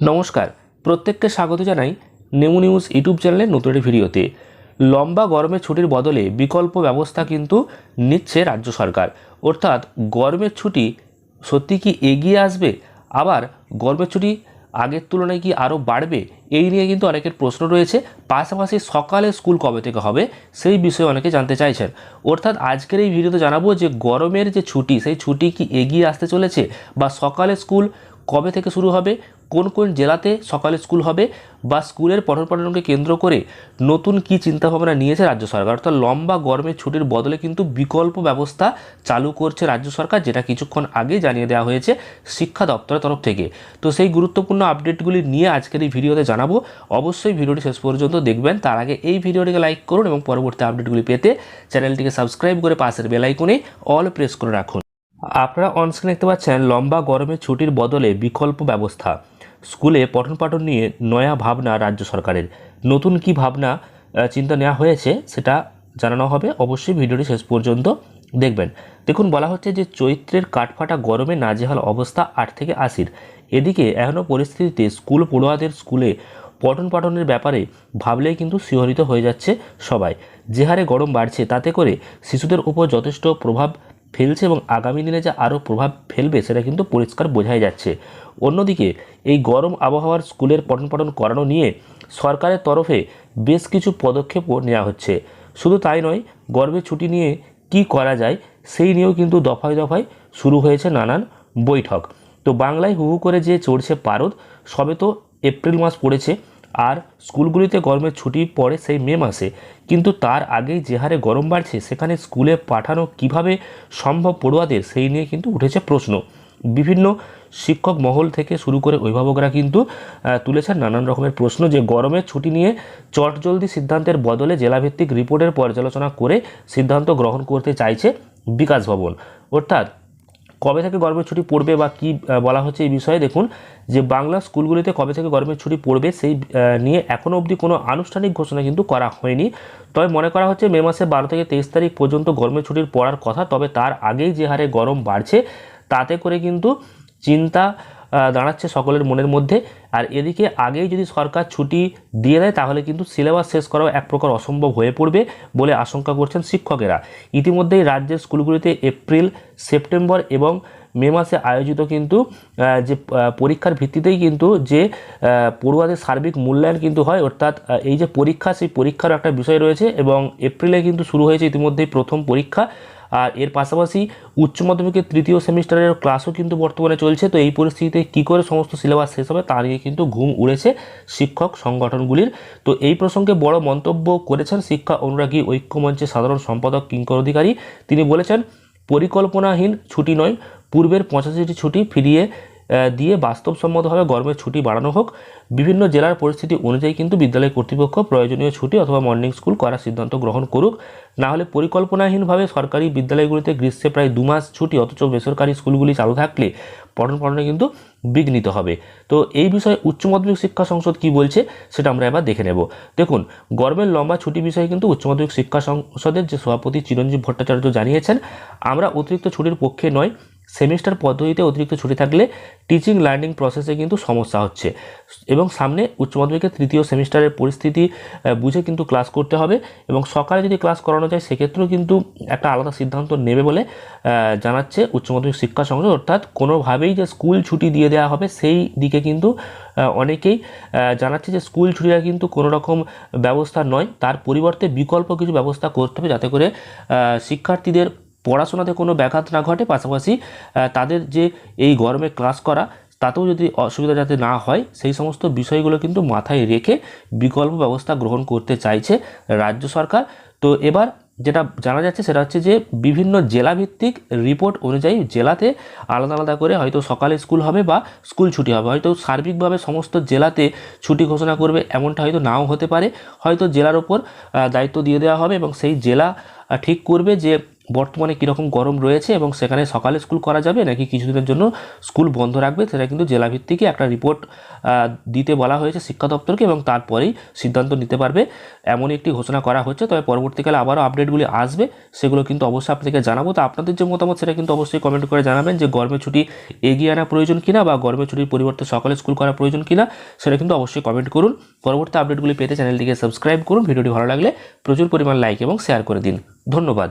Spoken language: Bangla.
নমস্কার, প্রত্যেককে স্বাগত জানাই নেমু নিউজ ইউটিউব চ্যানেলের নতুন একটি ভিডিওতে। লম্বা গরমের ছুটির বদলে বিকল্প ব্যবস্থা কিন্তু নিচ্ছে রাজ্য সরকার। অর্থাৎ গরমের ছুটি সত্যি কি এগিয়ে আসবে? আবার গরমের ছুটি আগের তুলনায় কি আরও বাড়বে? এই নিয়ে কিন্তু অনেকের প্রশ্ন রয়েছে। পাশাপাশি সকালে স্কুল কবে থেকে হবে? সেই বিষয়ে অনেকে জানতে চাইছেন। অর্থাৎ আজকের এই ভিডিওতে জানাব যে গরমের যে ছুটি, সেই ছুটি কি এগিয়ে আসতে চলেছে? বা সকালে স্কুল কবে থেকে শুরু হবে? কোন কোন জেলাতে সকালে স্কুল হবে বা স্কুলের পঠন পাঠনকে কেন্দ্র করে নতুন কি চিন্তাভাবনা নিয়েছে রাজ্য সরকার? অর্থাৎ লম্বা গরমের ছুটির বদলে কিন্তু বিকল্প ব্যবস্থা চালু করছে রাজ্য সরকার, যেটা কিছুক্ষণ আগে জানিয়ে দেওয়া হয়েছে শিক্ষা দপ্তরের তরফ থেকে। তো সেই গুরুত্বপূর্ণ আপডেটগুলি নিয়ে আজকের এই ভিডিওতে জানাব। অবশ্যই ভিডিওটি শেষ পর্যন্ত দেখবেন। তার আগে এই ভিডিওটিকে লাইক করুন এবং পরবর্তী আপডেটগুলি পেতে চ্যানেলটিকে সাবস্ক্রাইব করে পাশের বেলাইকনে অল প্রেস করে রাখুন। আপনারা অনস্ক্রিন দেখতে পাচ্ছেন, লম্বা গরমের ছুটির বদলে বিকল্প ব্যবস্থা। স্কুলে পঠন পাঠন নিয়ে নয়া ভাবনা রাজ্য সরকারের। নতুন কি ভাবনা চিন্তা নেওয়া হয়েছে সেটা জানানো হবে। অবশ্যই ভিডিওটি শেষ পর্যন্ত দেখবেন। দেখুন, বলা হচ্ছে যে চৈত্রের কাঠফাটা গরমে নাজেহাল অবস্থা আট থেকে আশির। এদিকে এখনও পরিস্থিতিতে স্কুল পড়ুয়াদের স্কুলে পঠন পাঠনের ব্যাপারে ভাবলেই কিন্তু শিহরিত হয়ে যাচ্ছে সবাই। যে হারে গরম বাড়ছে, তাতে করে শিশুদের উপর যথেষ্ট প্রভাব ফেলছে এবং আগামী দিনে যে আরও প্রভাব ফেলবে সেটা কিন্তু পরিষ্কার বোঝাই যাচ্ছে। অন্যদিকে, এই গরম আবহাওয়ার স্কুলের পঠন পাঠন করানো নিয়ে সরকারের তরফে বেশ কিছু পদক্ষেপও নেওয়া হচ্ছে। শুধু তাই নয় গর্ভের ছুটি নিয়ে কি করা যায় সেই নিয়েও কিন্তু দফায় দফায় শুরু হয়েছে নানান বৈঠক। তো বাংলায় হু হু করে যে চড়ছে পারদ, সবে তো এপ্রিল মাস পড়েছে। আর স্কুলগুলিতে গরমের ছুটি পড়ে সেই মে মাসে। কিন্তু তার আগেই যে হারে গরম বাড়ছে, সেখানে স্কুলে পাঠানো কীভাবে সম্ভব পড়ুয়াদের সেই নিয়ে কিন্তু উঠেছে প্রশ্ন। বিভিন্ন শিক্ষক মহল থেকে শুরু করে অভিভাবকরা কিন্তু তুলেছেন নানান রকমের প্রশ্ন যে গরমের ছুটি নিয়ে চটজলদি সিদ্ধান্তের বদলে জেলাভিত্তিক রিপোর্টের পর্যালোচনা করে সিদ্ধান্ত গ্রহণ করতে চাইছে বিকাশ ভবন। অর্থাৎ কবে থেকে গরমের ছুটি পড়বে বা কি বলা হচ্ছে এই বিষয়ে দেখুন, যে বাংলা স্কুলগুলিতে কবে থেকে গরমের ছুটি পড়বে সেই নিয়ে এখনও অবধি কোনো আনুষ্ঠানিক ঘোষণা কিন্তু করা হয়নি। তবে মনে করা হচ্ছে মে মাসে বারো থেকে তেইশ তারিখ পর্যন্ত গরমের ছুটির পড়ার কথা, তবে তার আগেই যে হারে গরম বাড়ছে, তাতে করে কিন্তু চিন্তা দাঁড়াচ্ছে সকলের মনের মধ্যে। আর এদিকে আগেই যদি সরকার ছুটি দিয়ে দেয়, তাহলে কিন্তু সিলেবাস শেষ করাও এক প্রকার অসম্ভব হয়ে পড়বে বলে আশঙ্কা করছেন শিক্ষকেরা। ইতিমধ্যেই রাজ্যের স্কুলগুলিতে এপ্রিল, সেপ্টেম্বর এবং মে মাসে আয়োজিত কিন্তু যে পরীক্ষার ভিত্তিতেই কিন্তু যে পড়ুয়াদের সার্বিক মূল্যায়ন কিন্তু হয়, অর্থাৎ এই যে পরীক্ষা, সেই পরীক্ষার একটা বিষয় রয়েছে এবং এপ্রিলে কিন্তু শুরু হয়েছে ইতিমধ্যেই প্রথম পরীক্ষা। আর এর পাশাপাশি উচ্চ মাধ্যমিকের তৃতীয় সেমিস্টারের ক্লাসও কিন্তু বর্তমানে চলছে। তো এই পরিস্থিতিতে কী করে সমস্ত সিলেবাস শেষ হবে তা নিয়ে কিন্তু ঘুম উড়েছে শিক্ষক সংগঠনগুলির। তো এই প্রসঙ্গে বড় মন্তব্য করেছেন শিক্ষা অনুরাগী ঐক্যমঞ্চের সাধারণ সম্পাদক কিঙ্কর অধিকারী। তিনি বলেছেন পরিকল্পনাহীন ছুটি নয় পূর্বের পঁচাশিটি ছুটি ফিরিয়ে দিয়ে বাস্তবসম্মতভাবে গরমের ছুটি বাড়ানো হোক। বিভিন্ন জেলার পরিস্থিতি অনুযায়ী কিন্তু বিদ্যালয় কর্তৃপক্ষ প্রয়োজনীয় ছুটি অথবা মর্নিং স্কুল করার সিদ্ধান্ত গ্রহণ করুক। না হলে পরিকল্পনাহীনভাবে সরকারি বিদ্যালয়গুলিতে গ্রীষ্মে প্রায় দু মাস ছুটি অথচ বেসরকারি স্কুলগুলি চালু থাকলে পঠন পাঠনে কিন্তু বিঘ্নিত হবে। তো এই বিষয়ে উচ্চ মাধ্যমিক শিক্ষা সংসদ কি বলছে সেটা আমরা এবার দেখে নেব। দেখুন, গরমের লম্বা ছুটি বিষয়ে কিন্তু উচ্চ মাধ্যমিক শিক্ষা সংসদের যে সভাপতি চিরঞ্জীব ভট্টাচার্য জানিয়েছেন, আমরা অতিরিক্ত ছুটির পক্ষে নয় সেমিস্টার পদ্ধতিতে অতিরিক্ত ছুটি থাকলে টিচিং লার্নিং প্রসেসে কিন্তু সমস্যা হচ্ছে। এবং সামনে উচ্চ মাধ্যমিকের তৃতীয় সেমিস্টারের পরিস্থিতি বুঝে কিন্তু ক্লাস করতে হবে এবং সকালে যদি ক্লাস করানো যায়, সেক্ষেত্রেও কিন্তু একটা আলাদা সিদ্ধান্ত নেবে বলে জানাচ্ছে উচ্চ মাধ্যমিক শিক্ষা সংসদ। অর্থাৎ কোনোভাবেই যে স্কুল ছুটি দিয়ে দেওয়া হবে, সেই দিকে কিন্তু অনেকেই জানাচ্ছে যে স্কুল ছুটিটা কিন্তু কোনো রকম ব্যবস্থা নয়। তার পরিবর্তে বিকল্প কিছু ব্যবস্থা করতে হবে যাতে করে শিক্ষার্থীদের পড়াশোনাতে কোনো ব্যাঘাত না ঘটে, পাশাপাশি তাদের যে এই গরমে ক্লাস করা, তাতেও যদি অসুবিধা যাতে না হয়, সেই সমস্ত বিষয়গুলো কিন্তু মাথায় রেখে বিকল্প ব্যবস্থা গ্রহণ করতে চাইছে রাজ্য সরকার। তো এবার যেটা জানা যাচ্ছে, সেটা হচ্ছে যে বিভিন্ন জেলাভিত্তিক রিপোর্ট অনুযায়ী জেলাতে আলাদা আলাদা করে হয়তো সকালে স্কুল হবে বা স্কুল ছুটি হবে। হয়তো সার্বিকভাবে সমস্ত জেলাতে ছুটি ঘোষণা করবে, এমনটা হয়তো নাও হতে পারে। হয়তো জেলার ওপর দায়িত্ব দিয়ে দেওয়া হবে এবং সেই জেলা ঠিক করবে যে বর্তমানে কীরকম গরম রয়েছে এবং সেখানে সকালে স্কুল করা যাবে নাকি কিছুদিনের জন্য স্কুল বন্ধ রাখবে, সেটা কিন্তু জেলাভিত্তিকই একটা রিপোর্ট দিতে বলা হয়েছে শিক্ষা দপ্তরকে এবং তারপরেই সিদ্ধান্ত নিতে পারবে। এমনই একটি ঘোষণা করা হচ্ছে, তবে পরবর্তীকালে আবারও আপডেটগুলি আসবে, সেগুলো কিন্তু অবশ্যই আপনাদেরকে জানাব। তো আপনাদের যে মতামত সেটা কিন্তু অবশ্যই কমেন্ট করে জানাবেন যে গরমের ছুটি এগিয়ে আনা প্রয়োজন কিনা বা গরমের ছুটির পরিবর্তে সকালে স্কুল করা প্রয়োজন কিনা, সেটা কিন্তু অবশ্যই কমেন্ট করুন। পরবর্তী আপডেটগুলি পেতে চ্যানেলটিকে সাবস্ক্রাইব করুন। ভিডিওটি ভালো লাগলে প্রচুর পরিমাণ লাইক এবং শেয়ার করে দিন। ধন্যবাদ।